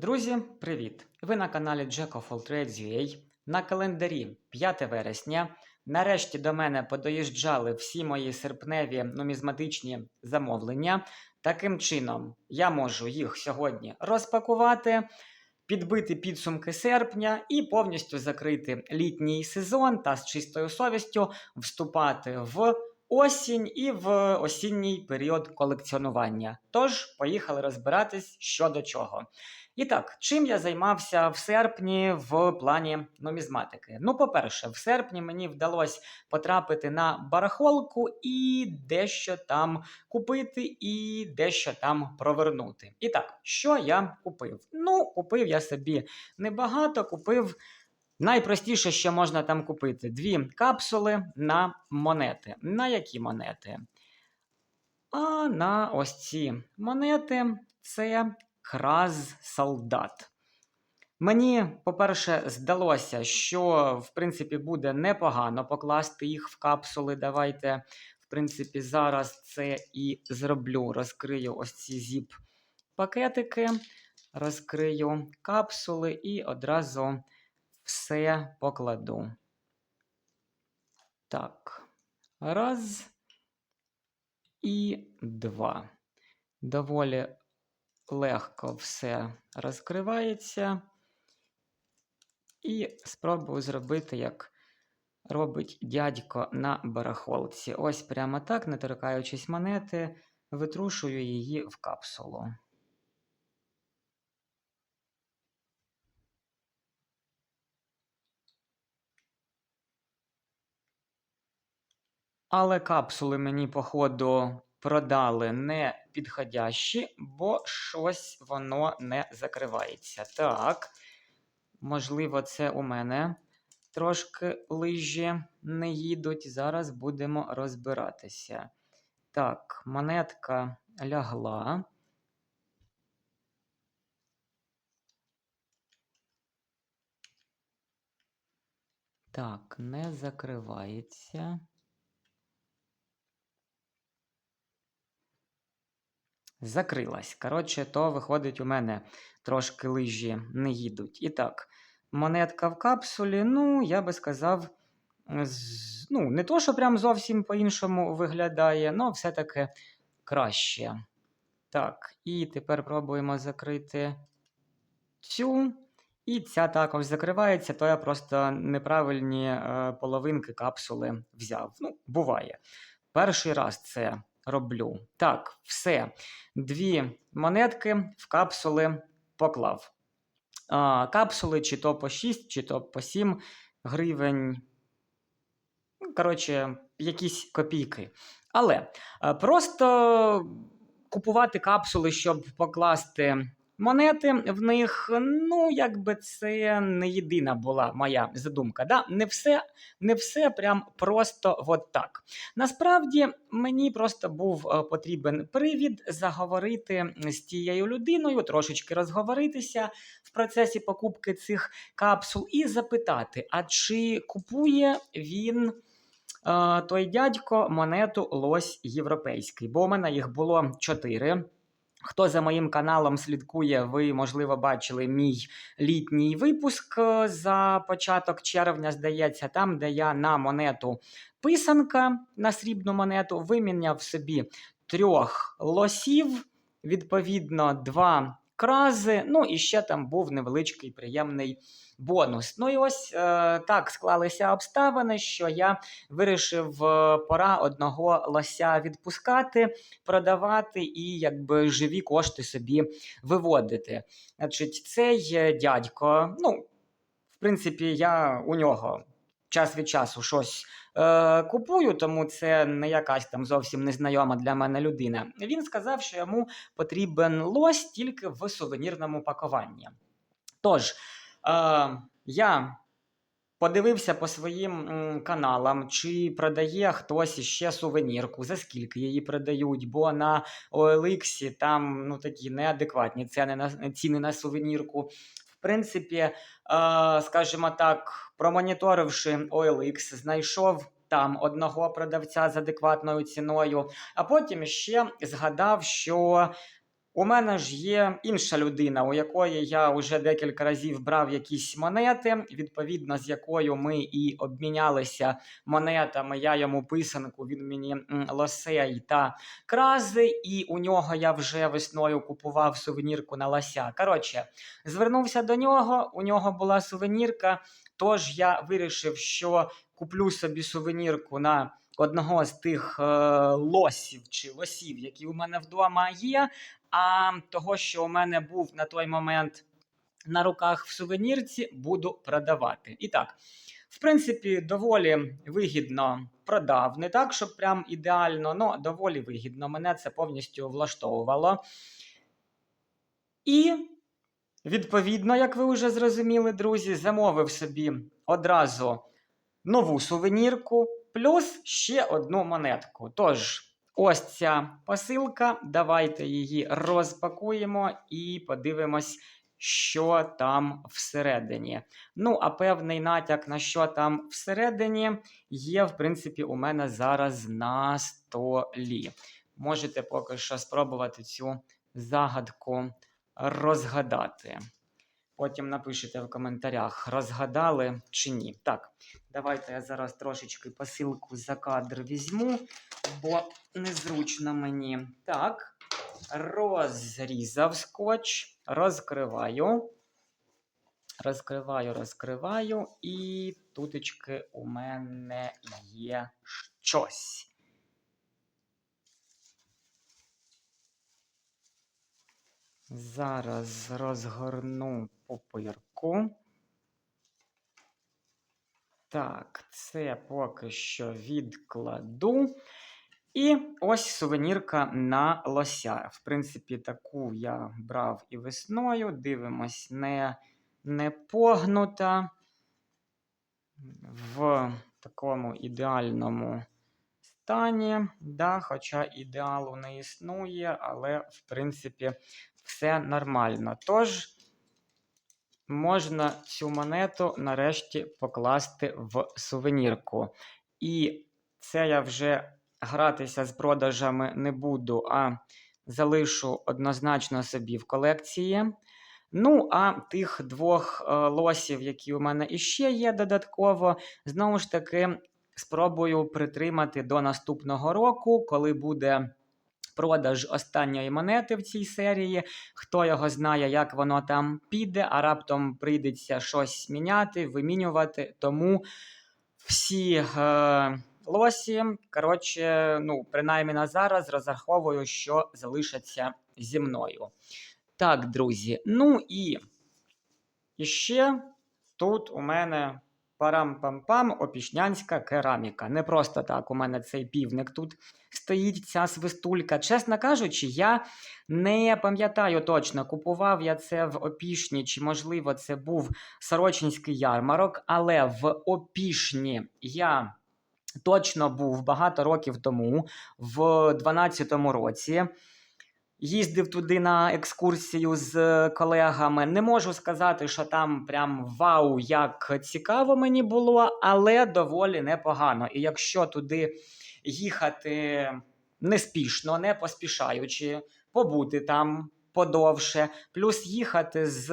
Друзі, привіт! Ви на каналі Jack of All Trades UA. На календарі 5 вересня. Нарешті до мене подоїжджали всі мої серпневі нумізматичні замовлення. Таким чином, я можу їх сьогодні розпакувати, підбити підсумки серпня і повністю закрити літній сезон та з чистою совістю вступати в осінь і в осінній період колекціонування. Тож, поїхали розбиратись що до чого. І так, чим я займався в серпні в плані нумізматики? Ну, по-перше, в серпні мені вдалося потрапити на барахолку і дещо там купити, і дещо там провернути. І так, що я купив? Ну, купив я собі небагато, купив. Найпростіше, що можна там купити: дві капсули на монети. На які монети? А на ось ці монети це краз солдат. Мені, по-перше, здалося, що в принципі буде непогано покласти їх в капсули. Давайте, в принципі, зараз це і зроблю. Розкрию ось ці зіп-пакетики, розкрию капсули і одразу все покладу. Так, раз і два. Доволі легко все розкривається. І спробую зробити, як робить дядько на барахолці. Ось прямо так, не торкаючись монети, витрушую її в капсулу. Але капсули мені, походу, продали не підходящі, бо щось воно не закривається. Так, можливо, це у мене трошки лижі не їдуть. Зараз будемо розбиратися. Так, монетка лягла. Так, не закривається. Закрилась. Коротше, то виходить, у мене трошки лижі не їдуть. І так, монетка в капсулі, ну, я би сказав, ну, не то, що прям зовсім по-іншому виглядає, але все-таки краще. Так, і тепер пробуємо закрити цю. І ця також закривається, то я просто неправильні е, половинки капсули взяв. Ну, буває. Перший раз це роблю. Так, все. Дві монетки в капсули поклав. А, капсули чи то по 6, чи то по 7 гривень. Ну, Коротше, якісь копійки. Але просто купувати капсули, щоб покласти монети в них, ну, якби це не єдина була моя задумка. Да? Не все не все прям просто от так. Насправді мені просто був е, потрібен привід заговорити з тією людиною, трошечки розговоритися в процесі покупки цих капсул і запитати, а чи купує він. е, Той дядько монету лось європейський, бо у мене їх було чотири. Хто за моїм каналом слідкує, ви, можливо, бачили мій літній випуск е, за початок червня, здається, там, де я на монету писанка на срібну монету виміняв собі трьох лосів, відповідно, два крази. Ну і ще там був невеличкий приємний бонус. Ну і ось е, так склалися обставини, що я вирішив е, пора одного лося відпускати, продавати і якби живі кошти собі виводити. Значить, цей е, дядько, ну, в принципі, я у нього час від часу щось е, купую, тому це не якась там зовсім незнайома для мене людина. Він сказав, що йому потрібен лось тільки в сувенірному пакуванні. Тож, е, я подивився по своїм каналам, чи продає хтось іще сувенірку, за скільки її продають, бо на OLX там ну, такі неадекватні ціни на, ціни на сувенірку. Принципі, е, скажімо так, промоніторивши OLX, знайшов там одного продавця з адекватною ціною, а потім ще згадав, що у мене ж є інша людина, у якої я вже декілька разів брав якісь монети, відповідно з якою ми і обмінялися монетами. Я йому писанку, він мені лосей та крази, і у нього я вже весною купував сувенірку на лося. Коротше, звернувся до нього, у нього була сувенірка, тож я вирішив, що куплю собі сувенірку на одного з тих е, лосів чи лосів, які у мене вдома є. А того, що у мене був на той момент на руках в сувенірці, буду продавати. І так, в принципі, доволі вигідно продав. Не так, щоб прям ідеально, але доволі вигідно. Мене це повністю влаштовувало. І, відповідно, як ви вже зрозуміли, друзі, замовив собі одразу нову сувенірку, плюс ще одну монетку. Тож, ось ця посилка. Давайте її розпакуємо і подивимось, що там всередині. Ну, а певний натяк на що там всередині є, в принципі, у мене зараз на столі. Можете поки що спробувати цю загадку розгадати. Потім напишите в коментарях, розгадали чи ні. Так, давайте я зараз трошечки посилку за кадр візьму, бо незручно мені. Так, розрізав скотч, розкриваю. Розкриваю, розкриваю, і тутечки у мене є щось. Зараз розгорну пупирку. Так, це поки що відкладу. І ось сувенірка на лося. В принципі, таку я брав і весною. Дивимось, не, не погнута. В такому ідеальному стані. Да, Хоча ідеалу не існує, але, в принципі, все нормально. Тож, можна цю монету нарешті покласти в сувенірку. І це я вже гратися з продажами не буду, а залишу однозначно собі в колекції. Ну, а тих двох е, лосів, які у мене іще є додатково, знову ж таки, спробую притримати до наступного року, коли буде продаж останньої монети в цій серії. Хто його знає, як воно там піде, а раптом прийдеться щось міняти, вимінювати. Тому всі е, лосі, коротше, ну, принаймні на зараз розраховую, що залишаться зі мною. Так, друзі. Ну і ще тут у мене парам-пам-пам опішнянська кераміка. Не просто так у мене цей півник тут стоїть, ця свистулька. Чесно кажучи, я не пам'ятаю точно, купував я це в Опішні, чи, можливо, це був Сорочинський ярмарок, але в Опішні я. Точно був багато років тому, в 2012 році. Їздив туди на екскурсію з колегами. Не можу сказати, що там прям вау, як цікаво мені було, але доволі непогано. І якщо туди їхати неспішно, не поспішаючи, побути там подовше, плюс їхати з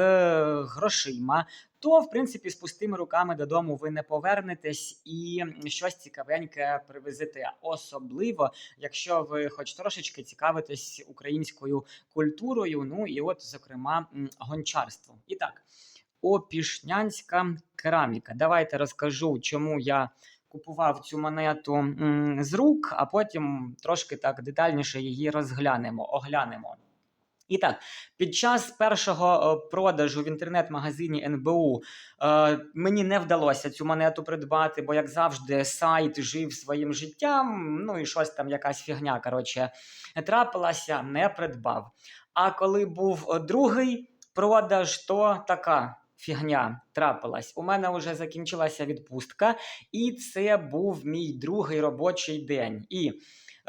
грошима, то, в принципі, з пустими руками додому ви не повернетесь і щось цікавеньке привезете. Особливо, якщо ви хоч трошечки цікавитесь українською культурою, ну і от, зокрема, гончарством. І так, опішнянська кераміка. Давайте розкажу, чому я. Купував цю монету з рук, а потім трошки так детальніше її розглянемо, оглянемо. І так, під час першого е, продажу в інтернет-магазині НБУ е, мені не вдалося цю монету придбати, бо, як завжди, сайт жив своїм життям. Ну і щось там, якась фігня. Коротше, трапилася, не придбав. А коли був е, другий продаж, то така. Фігня трапилась. У мене вже закінчилася відпустка, і це був мій другий робочий день. І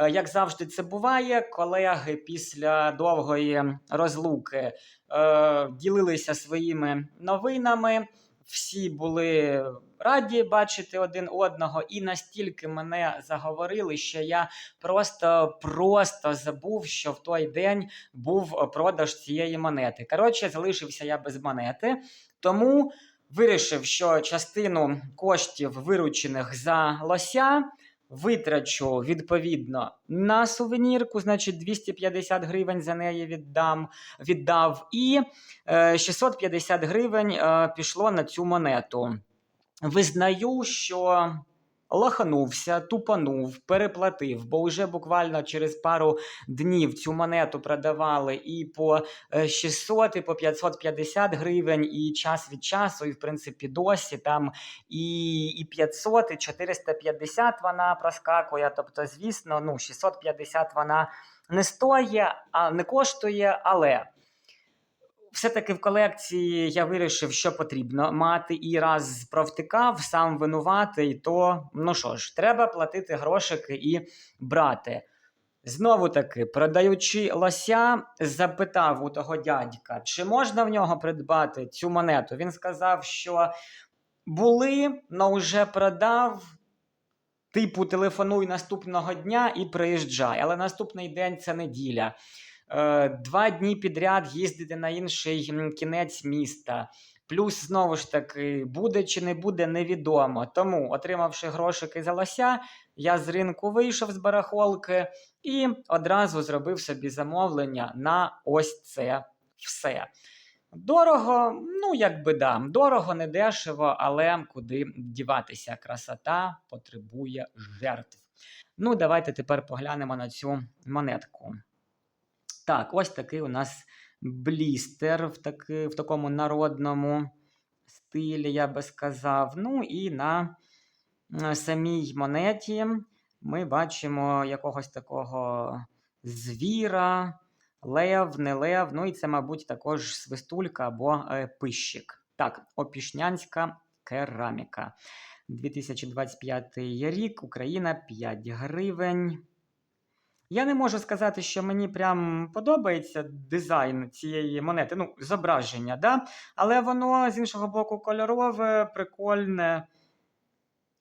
як завжди, це буває, колеги після довгої розлуки е, ділилися своїми новинами. всі були раді бачити один одного, і настільки мене заговорили, що я просто просто забув, що в той день був продаж цієї монети. Коротше, залишився я без монети, тому вирішив, що частину коштів, виручених за лося, витрачу відповідно на сувенірку, значить 250 гривень за неї віддам, віддав, і е, 650 гривень е, пішло на цю монету. Визнаю, що лоханувся, тупанув, переплатив, бо вже буквально через пару днів цю монету продавали і по е, 600, і по 550 гривень, і час від часу, і в принципі досі там і, і 500, і 450 вона проскакує. Тобто, звісно, ну 650 вона не стоїть, а не коштує, але. Все-таки в колекції я вирішив, що потрібно мати, і раз провтикав, сам винуватий, то ну що ж, треба платити грошики і брати. Знову таки, продаючи лося, запитав у того дядька, чи можна в нього придбати цю монету. Він сказав, що були, але вже продав. Типу, телефонуй наступного дня і приїжджай. Але наступний день це неділя. Е, Два дні підряд їздити на інший кінець міста. Плюс, знову ж таки, буде чи не буде, невідомо. Тому, отримавши грошики за лося, я з ринку вийшов з барахолки і одразу зробив собі замовлення на ось це все. Дорого, ну якби да, дорого, не дешево, але куди діватися. Красота потребує жертв. Ну, давайте тепер поглянемо на цю монетку. Так, ось такий у нас блістер в, таки, в такому народному стилі, я би сказав. Ну і на самій монеті ми бачимо якогось такого звіра, лев, не лев. Ну і це, мабуть, також свистулька або е, пищик. Так, опішнянська кераміка. 2025 рік, Україна 5 гривень. Я не можу сказати, що мені прям подобається дизайн цієї монети, ну, зображення, да? але воно з іншого боку кольорове, прикольне.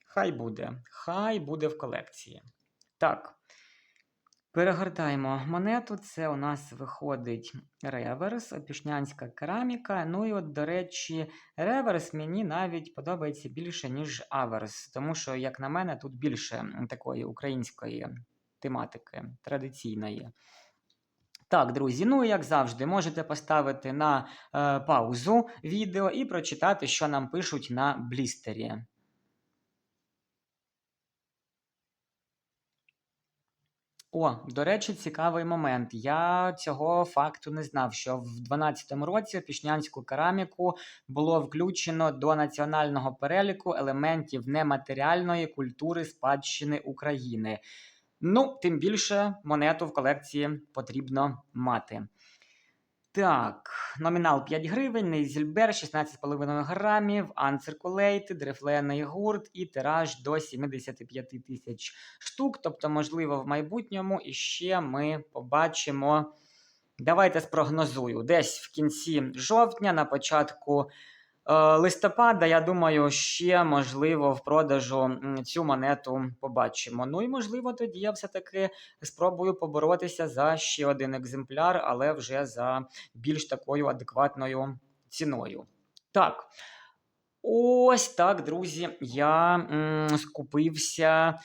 Хай буде. Хай буде в колекції. Так. Перегортаємо монету. Це у нас виходить реверс, опішнянська кераміка. Ну і от, до речі, реверс мені навіть подобається більше, ніж аверс, тому що, як на мене, тут більше такої української тематики традиційної. Так, друзі, ну як завжди, можете поставити на е, паузу відео і прочитати, що нам пишуть на блістері. О, до речі, цікавий момент. Я цього факту не знав, що в 2012 році пішнянську кераміку було включено до національного переліку елементів нематеріальної культури спадщини України. Ну, тим більше монету в колекції потрібно мати. Так, номінал 5 гривень, Нейзільбер 16,5 грамів, Uncirculated, рифлений гурт і тираж до 75 тисяч штук. Тобто, можливо, в майбутньому іще ми побачимо. Давайте спрогнозую. Десь в кінці жовтня, на початку листопада, я думаю, ще можливо в продажу цю монету побачимо. Ну і можливо, тоді я все-таки спробую поборотися за ще один екземпляр, але вже за більш такою адекватною ціною. Так. Ось так, друзі. Я м, скупився,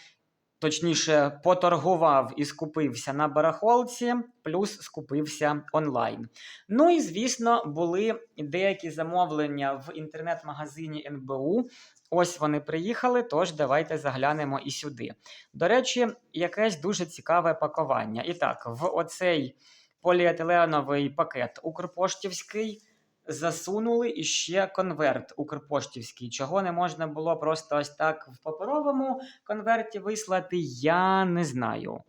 точніше, поторгував і скупився на барахолці, плюс скупився онлайн. Ну і, звісно, були деякі замовлення в інтернет-магазині НБУ. Ось вони приїхали, тож давайте заглянемо і сюди. До речі, якесь дуже цікаве пакування. І так, в оцей поліетиленовий пакет Укрпоштівський засунули іще конверт Укрпоштівський. Чого не можна було просто ось так в паперовому конверті вислати, я не знаю.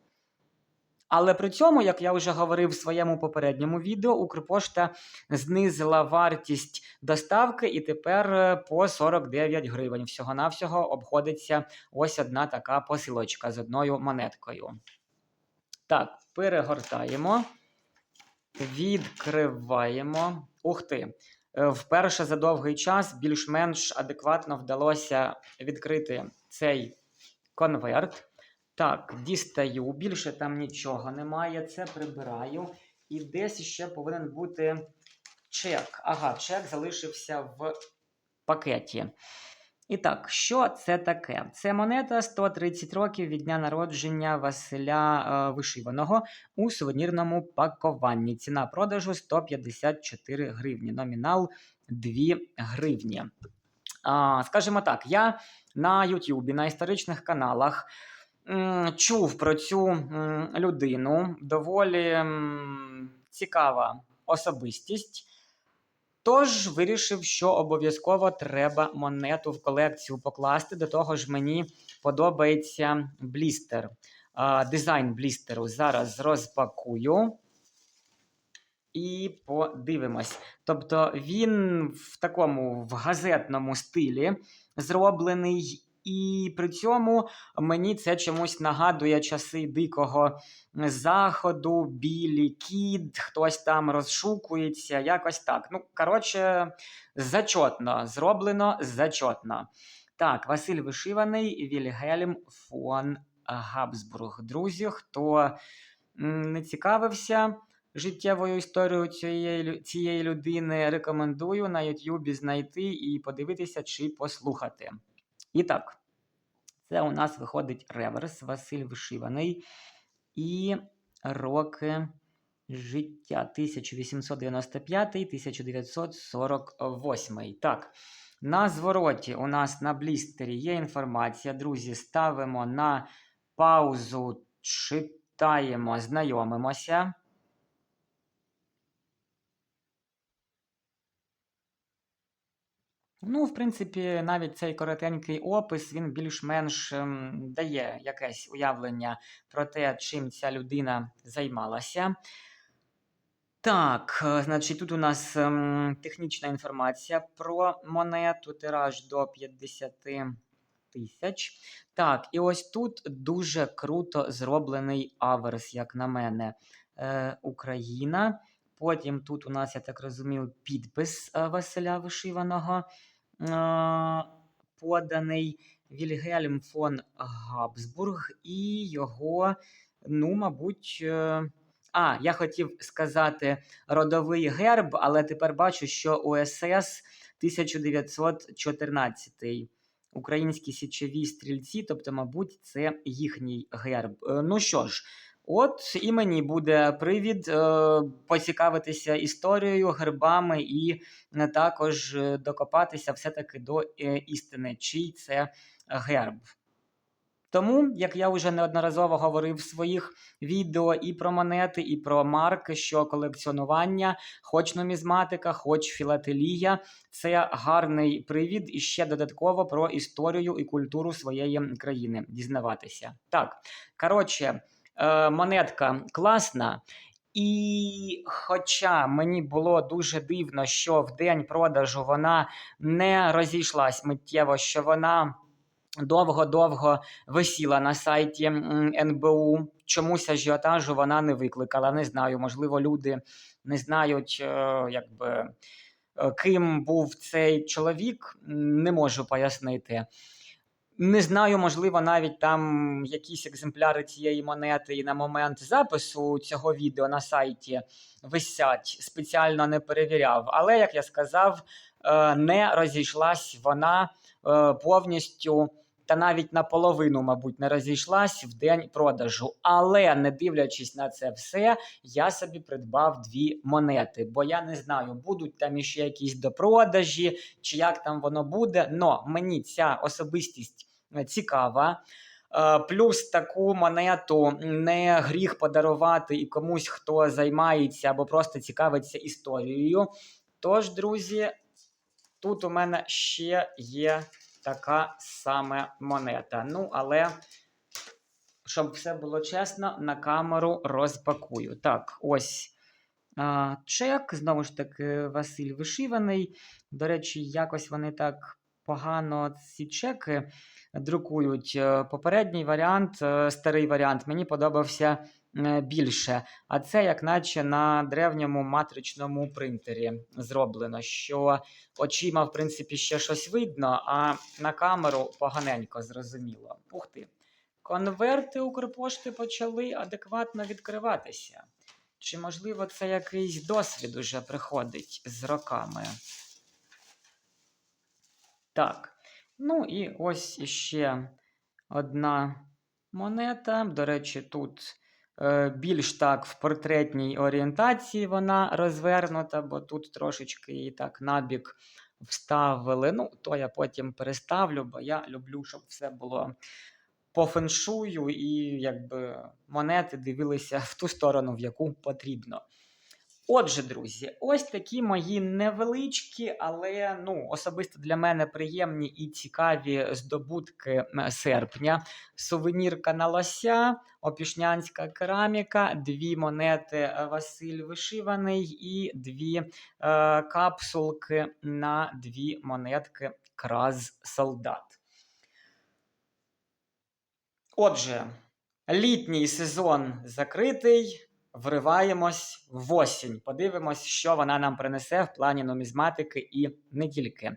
Але при цьому, як я вже говорив в своєму попередньому відео, Укрпошта знизила вартість доставки і тепер е, по 49 гривень. Всього-навсього обходиться ось одна така посилочка з одною монеткою. Так, перегортаємо, відкриваємо. Ух ти! е, вперше за довгий час більш-менш адекватно вдалося відкрити цей конверт. Так, дістаю. Більше там нічого немає. Це прибираю. І десь ще повинен бути чек. Ага, чек залишився в пакеті. І так, що це таке? Це монета 130 років від дня народження Василя е, Вишиваного у сувенірному пакуванні. Ціна продажу 154 гривні. Номінал 2 гривні. А, скажімо так, я на Ютубі, на історичних каналах м, чув про цю м, людину. Доволі м, цікава особистість. Тож вирішив, що обов'язково треба монету в колекцію покласти. До того ж, мені подобається блістер. Дизайн блістеру зараз розпакую і подивимось. Тобто він в такому в газетному стилі зроблений. І при цьому мені це чомусь нагадує часи дикого заходу, білі кіт, хтось там розшукується, якось так. Ну, коротше, зачотно, зроблено зачотно. Так, Василь Вишиваний, Вільгельм фон Габсбург. Друзі, хто не цікавився життєвою історією цієї, цієї людини, рекомендую на Ютубі знайти і подивитися чи послухати. І так, це у нас виходить реверс Василь Вишиваний і роки життя 1895-1948. Так, на звороті у нас на блістері є інформація. Друзі, ставимо на паузу, читаємо, знайомимося. Ну, в принципі, навіть цей коротенький опис він більш-менш ем, дає якесь уявлення про те, чим ця людина займалася. Так, е, значить, тут у нас ем, технічна інформація про монету, тираж до 50 тисяч. Так, і ось тут дуже круто зроблений аверс, як на мене. Е, Україна. Потім тут у нас, я так розумію, підпис е, Василя Вишиваного поданий Вільгельм фон Габсбург і його, ну, мабуть. е, А, я хотів сказати родовий герб, але тепер бачу, що УСС 1914. Українські січові стрільці, тобто, мабуть, це їхній герб. Е, Ну що ж, от і мені буде привід е, поцікавитися історією, гербами і також е, докопатися все-таки до е, істини, чий це герб. Тому, як я вже неодноразово говорив в своїх відео і про монети, і про марки, що колекціонування, хоч нумізматика, хоч філателія, це гарний привід і ще додатково про історію і культуру своєї країни дізнаватися. Так, коротше, е, монетка класна. І хоча мені було дуже дивно, що в день продажу вона не розійшлась миттєво, що вона довго-довго висіла на сайті НБУ. Чомусь ажіотажу вона не викликала. Не знаю, можливо, люди не знають, е, якби. е, Ким був цей чоловік, не можу пояснити. Не знаю, можливо, навіть там якісь екземпляри цієї монети і на момент запису цього відео на сайті висять. Спеціально не перевіряв. Але, як я сказав, е, не розійшлась вона е, повністю. Та навіть наполовину, мабуть, не розійшлась в день продажу. Але не дивлячись на це все, я собі придбав дві монети. Бо я не знаю, будуть там іще якісь допродажі, чи як там воно буде. Но мені ця особистість е, цікава. Е, Плюс таку монету не гріх подарувати і комусь, хто займається або просто цікавиться історією. Тож, друзі, тут у мене ще є така саме монета. Ну, але, щоб все було чесно, на камеру розпакую. Так, ось чек. Знову ж таки, Василь вишиваний. До речі, якось вони так погано ці чеки друкують. Е, Попередній варіант, е, старий варіант, мені подобався е, більше. А це як наче на древньому матричному принтері зроблено, що очима, в принципі, ще щось видно, а на камеру поганенько зрозуміло. Ух ти. Конверти Укрпошти почали адекватно відкриватися. Чи, можливо, це якийсь досвід уже приходить з роками? Так. Ну і ось іще одна монета. До речі, тут е, більш так в портретній орієнтації вона розвернута, бо тут трошечки її так набік вставили. Ну, то я потім переставлю, бо я люблю, щоб все було по феншую і якби монети дивилися в ту сторону, в яку потрібно. Отже, друзі, ось такі мої невеличкі, але ну, особисто для мене приємні і цікаві здобутки серпня. Сувенірка на лося, опішнянська кераміка, дві монети е, Василь Вишиваний і дві е, капсулки на дві монетки Краз Солдат. Отже, літній сезон закритий. Вриваємось в осінь. Подивимось, що вона нам принесе в плані нумізматики і не тільки.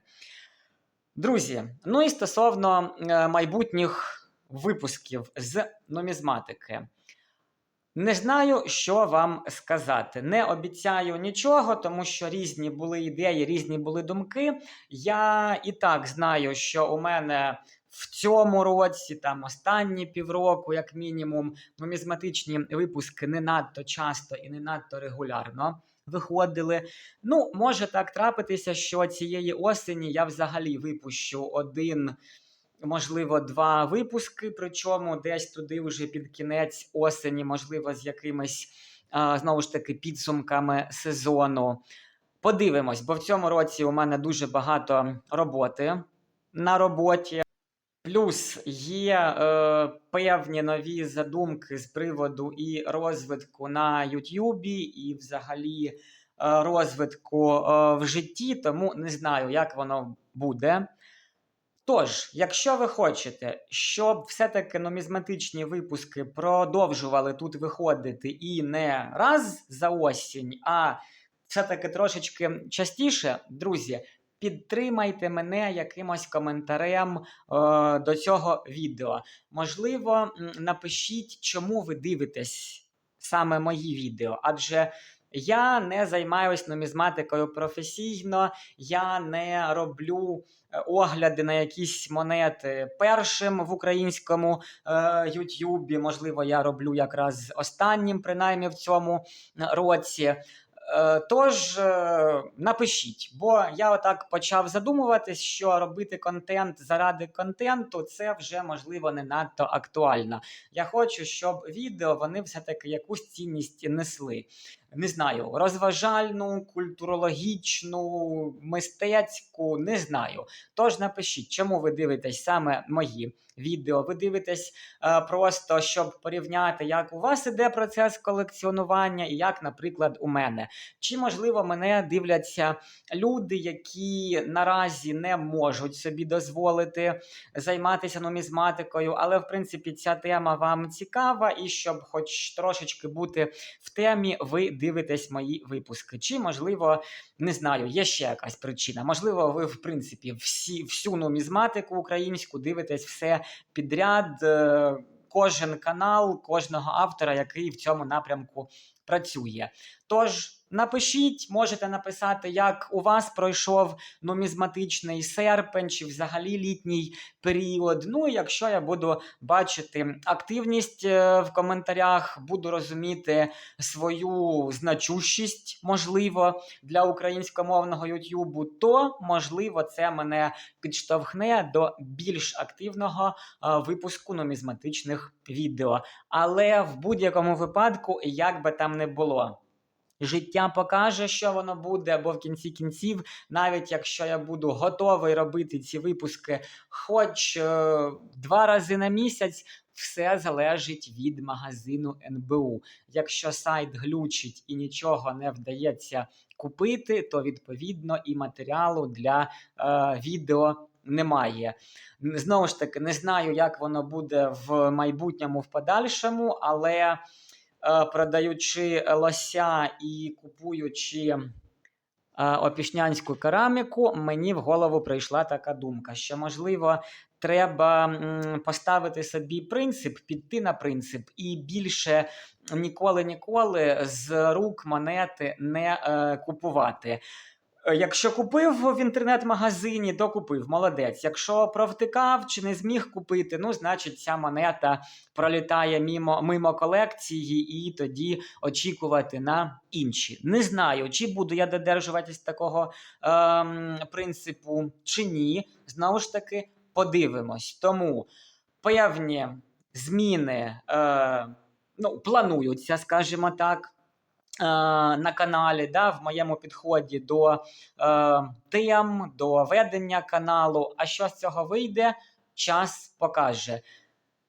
Друзі, ну і стосовно е, майбутніх випусків з нумізматики. Не знаю, що вам сказати. Не обіцяю нічого, тому що різні були ідеї, різні були думки. Я і так знаю, що у мене в цьому році, там останні півроку, як мінімум, нумізматичні випуски не надто часто і не надто регулярно виходили. Ну, може так трапитися, що цієї осені я взагалі випущу один. Можливо, два випуски, причому десь туди вже під кінець осені, можливо, з якимись знову ж таки підсумками сезону. Подивимось, бо в цьому році у мене дуже багато роботи на роботі. Плюс є е, певні нові задумки з приводу і розвитку на Ютубі, і взагалі е, розвитку е, в житті, тому не знаю, як воно буде. Тож, якщо ви хочете, щоб все-таки нумізматичні випуски продовжували тут виходити і не раз за осінь, а все-таки трошечки частіше, друзі, підтримайте мене якимось коментарем е, до цього відео. Можливо, напишіть, чому ви дивитесь саме мої відео, адже. Я не займаюся нумізматикою професійно, я не роблю е, огляди на якісь монети першим в українському е, Ютубі. Можливо, я роблю якраз останнім, принаймні в цьому році. Е, тож е, напишіть, бо я отак почав задумуватись, що робити контент заради контенту це вже можливо не надто актуально. Я хочу, щоб відео вони все-таки якусь цінність несли. Не знаю, розважальну, культурологічну, мистецьку, не знаю. Тож напишіть, чому ви дивитесь саме мої відео. Ви дивитесь е, просто, щоб порівняти, як у вас іде процес колекціонування, і як, наприклад, у мене. Чи, можливо, мене дивляться люди, які наразі не можуть собі дозволити займатися нумізматикою, але, в принципі, ця тема вам цікава, і щоб хоч трошечки бути в темі, ви дивитесь мої випуски. Чи, можливо, не знаю, є ще якась причина. Можливо, ви, в принципі, всі, всю нумізматику українську дивитесь все підряд. Е, кожен канал, кожного автора, який в цьому напрямку працює. Тож напишіть, можете написати, як у вас пройшов нумізматичний серпень чи взагалі літній період. Ну, якщо я буду бачити активність е, в коментарях, буду розуміти свою значущість, можливо, для українськомовного Ютубу, то можливо це мене підштовхне до більш активного випуску нумізматичних відео. Але в будь-якому випадку, як би там не було. Життя покаже, що воно буде, або в кінці кінців, навіть якщо я буду готовий робити ці випуски хоч е, два рази на місяць, все залежить від магазину НБУ. Якщо сайт глючить і нічого не вдається купити, то відповідно і матеріалу для е, відео немає. Знову ж таки, не знаю, як воно буде в майбутньому в подальшому, але. е, продаючи лося і купуючи е, опішнянську кераміку, мені в голову прийшла така думка, що можливо. Треба поставити собі принцип, піти на принцип і більше ніколи-ніколи з рук монети не е, купувати. Е, Якщо купив в інтернет-магазині, то купив, молодець. Якщо провтикав чи не зміг купити, ну, значить, ця монета пролітає мимо, мимо колекції, і тоді очікувати на інші. Не знаю, чи буду я додержуватись такого ем, принципу, чи ні. Знову ж таки, подивимось. Тому певні зміни е, ну, плануються, скажімо так. е, На каналі, да, в моєму підході до е, тем, до ведення каналу. А що з цього вийде, час покаже.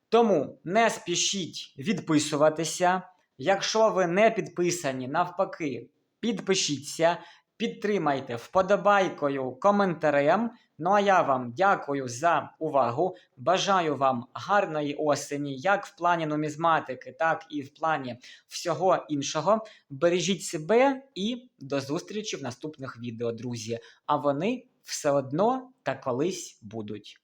Тому не спішіть відписуватися. Якщо ви не підписані, навпаки, підпишіться, підтримайте вподобайкою, коментарем. Ну а я вам дякую за увагу. Бажаю вам гарної осені, як в плані нумізматики, так і в плані всього іншого. Бережіть себе і до зустрічі в наступних відео, друзі. А вони все одно та колись будуть.